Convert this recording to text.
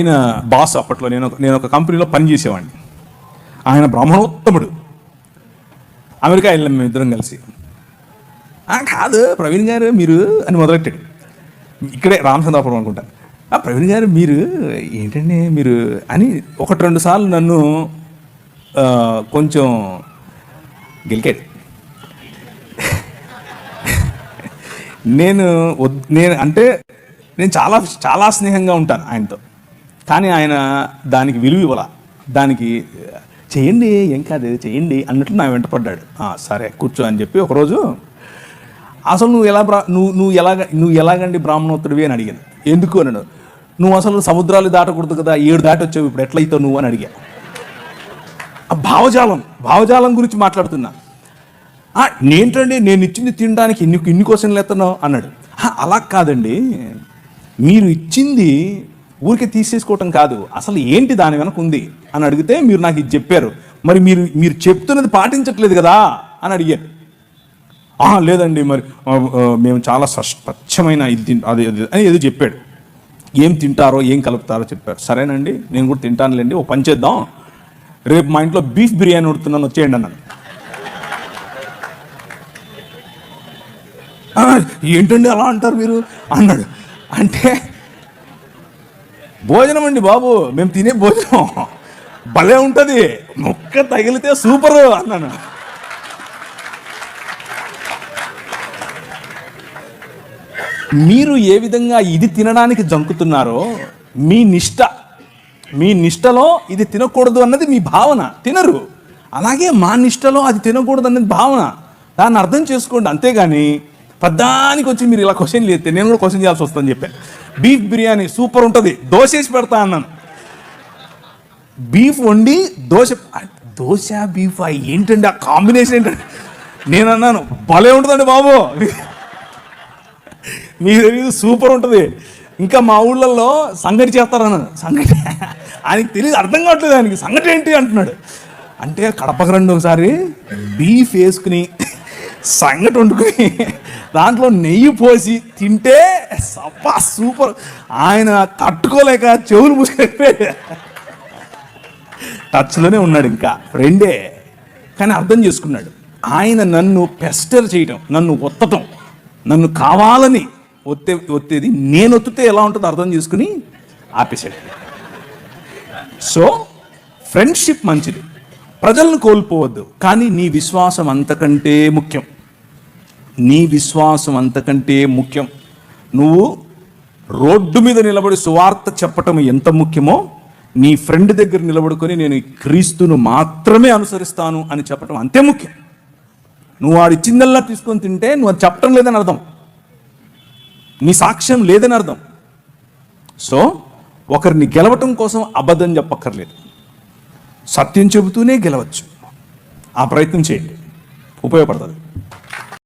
ఆయన బాస్ అప్పట్లో నేను ఒక- నేను ఒక కంపెనీలో పనిచేసేవాడిని. ఆయన బ్రాహ్మణోత్తముడు. అమెరికా వెళ్ళాం మేము ఇద్దరం కలిసి. కాదు ప్రవీణ్ గారు మీరు అని మొదలెట్టాడు. ఇక్కడే రామచంద్రాపురం అనుకుంటా. "ఆ, ప్రవీణ్ గారు మీరు ఏంటండి మీరు అని ఒకటి రెండు సార్లు నన్ను కొంచెం గెలికాడు. నేను వద్- నేను అంటే నేను చాలా చాలా స్నేహంగా ఉంటాను ఆయనతో. కానీ ఆయన దానికి విలువ ఇవ్వాల. దానికి చేయండి ఏం కాదు చేయండి అన్నట్లు నా వెంట పడ్డాడు. సరే కూర్చో అని చెప్పి ఒకరోజు అసలు నువ్వు ఎలా బ్రా నువ్వు నువ్వు ఎలాగ నువ్వు ఎలాగండి బ్రాహ్మణోత్తరువి అని అడిగాను. ఎందుకు? అన్నాడు. నువ్వు అసలు సముద్రాలు దాటకూడదు కదా ఏడు దాటి వచ్చావు ఇప్పుడు ఎట్లయితావు నువ్వు? అని అడిగా. ఆ భావజాలం భావజాలం గురించి మాట్లాడుతున్నా. నేంటండి నేను ఇచ్చింది తినడానికి ఇన్ని ఇన్ని క్వశ్చన్లు ఎత్తనావు అన్నాడు. అలా కాదండి. మీరు ఇచ్చింది ఊరికే తీసేసుకోవటం కాదు. అసలు ఏంటి దాని వెనక ఉంది? అని అడిగితే మీరు నాకు ఇది చెప్పారు. మరి మీరు మీరు చెప్తున్నది పాటించట్లేదు కదా? అని అడిగారు లేదండి మరి మేము చాలా స్వచ్ఛమైన ఇది తిన్- అది అది అని ఏదో చెప్పాడు. ఏం తింటారో ఏం కలుపుతారో చెప్పారు. సరేనండి నేను కూడా తింటానులేండి ఓ పని చేద్దాం. రేపు మా ఇంట్లో బీఫ్ బిర్యానీ ఉడుతున్నాను వచ్చేయండి అన్నాను ఏంటండి అలా అంటారు మీరు? అన్నాడు. అంటే భోజనం అండి బాబు మేము తినే భోజనం. భలే ఉంటుంది. ముక్క తగిలితే సూపర్ అన్నాను. మీరు ఏ విధంగా ఇది తినడానికి జంకుతున్నారో మీ నిష్ట మీ నిష్టలో ఇది తినకూడదు అన్నది మీ భావన. తినరు. అలాగే మా నిష్టలో అది తినకూడదు అన్నది భావన. దాన్ని అర్థం చేసుకోండి. అంతేగాని పద్దానికి వచ్చి మీరు ఇలా క్వశ్చన్ చేస్తే నేను కూడా క్వశ్చన్ చేయాల్సి వస్తుందని చెప్పాను. బీఫ్ బిర్యానీ సూపర్ ఉంటుంది. దోశ వేసి పెడతా అన్నాను. బీఫ్ వండి దోశ దోశ బీఫ్ ఏంటండి ఆ కాంబినేషన్ ఏంటండి? నేను అన్నాను భలే ఉంటుందండి బాబు. మీకు తెలియదు సూపర్ ఉంటుంది. ఇంకా మా ఊళ్ళల్లో సంగటి చేస్తారన్నాను సంగటి ఆయనకి తెలియదు అర్థం కావట్లేదు ఆయనకి. సంగటి ఏంటి అంటున్నాడు. అంటే కడపకు రండి ఒకసారి. బీఫ్ వేసుకుని సంగటి వండుకుని దాంట్లో నెయ్యి పోసి తింటే సబ్బా సూపర్. ఆయన తట్టుకోలేక చెవులు మూసుకెళ్ళిపోయాడు. టచ్లోనే ఉన్నాడు ఇంకా. రెండే. కానీ అర్థం చేసుకున్నాడు. ఆయన నన్ను పెస్టర్ చేయటం నన్ను ఒత్తటం నన్ను కావాలని ఒత్తే ఒత్తేది నేను ఒత్తితే ఎలా ఉంటుందో అర్థం చేసుకుని ఆపేశాడు. సో ఫ్రెండ్షిప్ మంచిది. ప్రజలను కోల్పోవద్దు. కానీ నీ విశ్వాసం అంతకంటే ముఖ్యం. నీ విశ్వాసం అంతకంటే ముఖ్యం. నువ్వు రోడ్డు మీద నిలబడి సువార్త చెప్పటం ఎంత ముఖ్యమో నీ ఫ్రెండ్ దగ్గర నిలబడుకొని నేను క్రీస్తును మాత్రమే అనుసరిస్తాను అని చెప్పటం అంతే ముఖ్యం. నువ్వు వాడి చిందల్లా తీసుకొని తింటే నువ్వు అది చెప్పటం లేదని అర్థం. నీ సాక్ష్యం లేదని అర్థం. సో ఒకరిని గెలవటం కోసం అబద్ధం చెప్పక్కర్లేదు. సత్యం చెబుతూనే గెలవచ్చు. ఆ ప్రయత్నం చేయండి. ఉపయోగపడుతుంది.